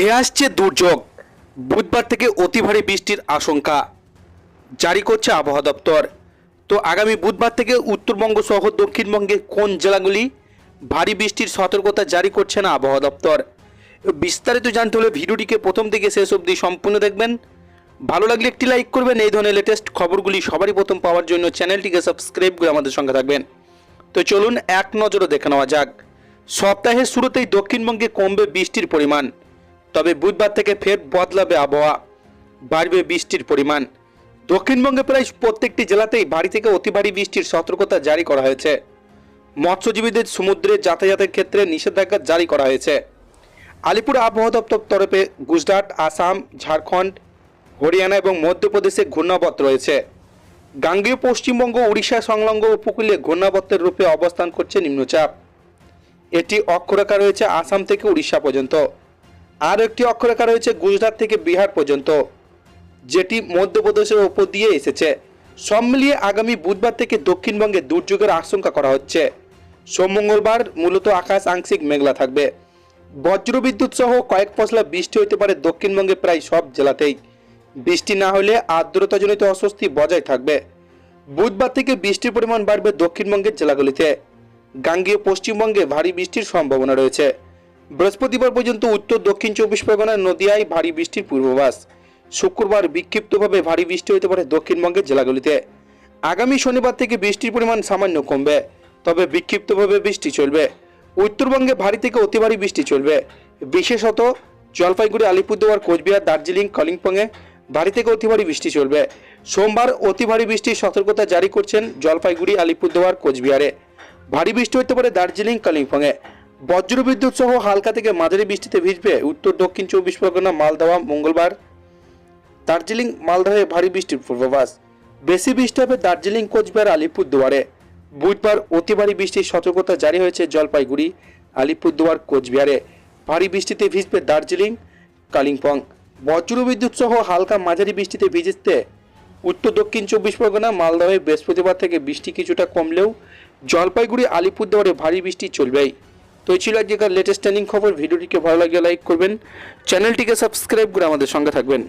ধেয়ে আসছে দুর্যোগ। বুধবার থেকে অতি ভারী বৃষ্টির আশঙ্কা জারি করছে আবহাওয়া দপ্তর। তো আগামী বুধবার থেকে উত্তরবঙ্গ সহ দক্ষিণবঙ্গে কোন জেলাগুলি ভারী বৃষ্টির সতর্কতা জারি করছে না আবহাওয়া দপ্তর? বিস্তারিত জানতে হলে ভিডিওটিকে প্রথম থেকে শেষ অবধি সম্পূর্ণ দেখবেন। ভালো লাগলে একটি লাইক করবেন, এই ধরনের লেটেস্ট খবরগুলি সবারই প্রথম পাওয়ার জন্য চ্যানেলটিকে সাবস্ক্রাইব করে আমাদের সঙ্গে থাকবেন। তো চলুন এক নজরে দেখে নেওয়া যাক। সপ্তাহের শুরুতেই দক্ষিণবঙ্গে কমবে বৃষ্টির পরিমাণ। তবে বুধবার থেকে ফের বদলাবে আবহাওয়া। বাড়বে বৃষ্টির পরিমাণ। দক্ষিণবঙ্গে প্রায় প্রত্যেকটি জেলাতেই ভারী থেকে অতি বৃষ্টির সতর্কতা জারি করা হয়েছে। মৎস্যজীবীদের সমুদ্রে যাতায়াতের ক্ষেত্রে নিষেধাজ্ঞা জারি করা হয়েছে। আলিপুর আবহাওয়া দপ্তর তরফে গুজরাট, আসাম, ঝাড়খণ্ড, হরিয়ানা এবং মধ্যপ্রদেশে ঘূর্ণাবত রয়েছে। গাঙ্গেয় পশ্চিমবঙ্গ, উড়িষ্যা সংলগ্ন উপকূলে ঘূর্ণাবর্তের রূপে অবস্থান করছে নিম্নচাপ। এটি অক্ষরেখা রয়েছে আসাম থেকে উড়িষ্যা পর্যন্ত। আর একটি অক্ষরেখা রয়েছে গুজরাট থেকে বিহার পর্যন্ত, যেটি মধ্যপ্রদেশের ওপর দিয়ে এসেছে। সব মিলিয়ে আগামী বুধবার থেকে দক্ষিণবঙ্গে দুর্যোগের আশঙ্কা করা হচ্ছে। সোম মঙ্গলবার মূলত আকাশ আংশিক মেঘলা থাকবে। বজ্রবিদ্যুৎ সহ কয়েক পশলা বৃষ্টি হতে পারে দক্ষিণবঙ্গে প্রায় সব জেলাতেই। বৃষ্টি না হলে আর্দ্রতাজনিত অস্বস্তি বজায় থাকবে। বুধবার থেকে বৃষ্টির পরিমাণ বাড়বে দক্ষিণবঙ্গের জেলাগুলিতে। গাঙ্গেয় পশ্চিমবঙ্গে ভারী বৃষ্টির সম্ভাবনা রয়েছে। বৃহস্পতিবার পর্যন্ত উত্তর দক্ষিণ চব্বিশ পরগনার নদিয়ায় ভারী বৃষ্টির পূর্বাভাস। শুক্রবার বিক্ষিপ্তভাবে ভারী বৃষ্টি হতে পারে দক্ষিণবঙ্গের জেলাগুলিতে। আগামী শনিবার থেকে বৃষ্টির পরিমাণ সামান্য কমবে, তবে বিক্ষিপ্তভাবে বৃষ্টি চলবে। উত্তরবঙ্গে ভারী থেকে অতি ভারী বৃষ্টি চলবে। বিশেষত জলপাইগুড়ি, আলিপুরদুয়ার, কোচবিহার, দার্জিলিং, কলিম্পংয়ে ভারী থেকে অতি ভারী বৃষ্টি চলবে। সোমবার অতি ভারী বৃষ্টির সতর্কতা জারি করছেন জলপাইগুড়ি, আলিপুরদুয়ার, কোচবিহারে। ভারী বৃষ্টি হতে পারে দার্জিলিং, কালিম্পংয়ে। বজ্রবিদ্যুৎ সহ হালকা থেকে মাঝারি বৃষ্টিতে ভিজবে উত্তর দক্ষিণ চব্বিশ পরগনা, মালদাওয়া, মঙ্গলবার। দার্জিলিং মালদহে ভারী বৃষ্টির পূর্বাভাস। বেশি বৃষ্টি হবে দার্জিলিং, কোচবিহার, আলিপুরদুয়ারে। বুধবার অতি ভারী বৃষ্টির সতর্কতা জারি হয়েছে জলপাইগুড়ি, আলিপুরদুয়ার, কোচবিহারে। ভারী বৃষ্টিতে ভিজবে দার্জিলিং, কালিম্পং। বজ্রবিদ্যুৎ সহ হালকা মাঝারি বৃষ্টিতে ভিজতে উত্তর দক্ষিণ চব্বিশ পরগনা মালদহে বৃহস্পতিবার থেকে বৃষ্টি কিছুটা কমলেও জলপাইগুড়ি, আলিপুরদুয়ারে ভারী বৃষ্টি চলবেই। তো এই ছিল আজকের লেটেস্ট ট্রেনিং খবর। ভিডিওটিকে ভালো লাগলে লাইক করবেন। চ্যানেলটিকে সাবস্ক্রাইব করে আমাদের সঙ্গে থাকবেন।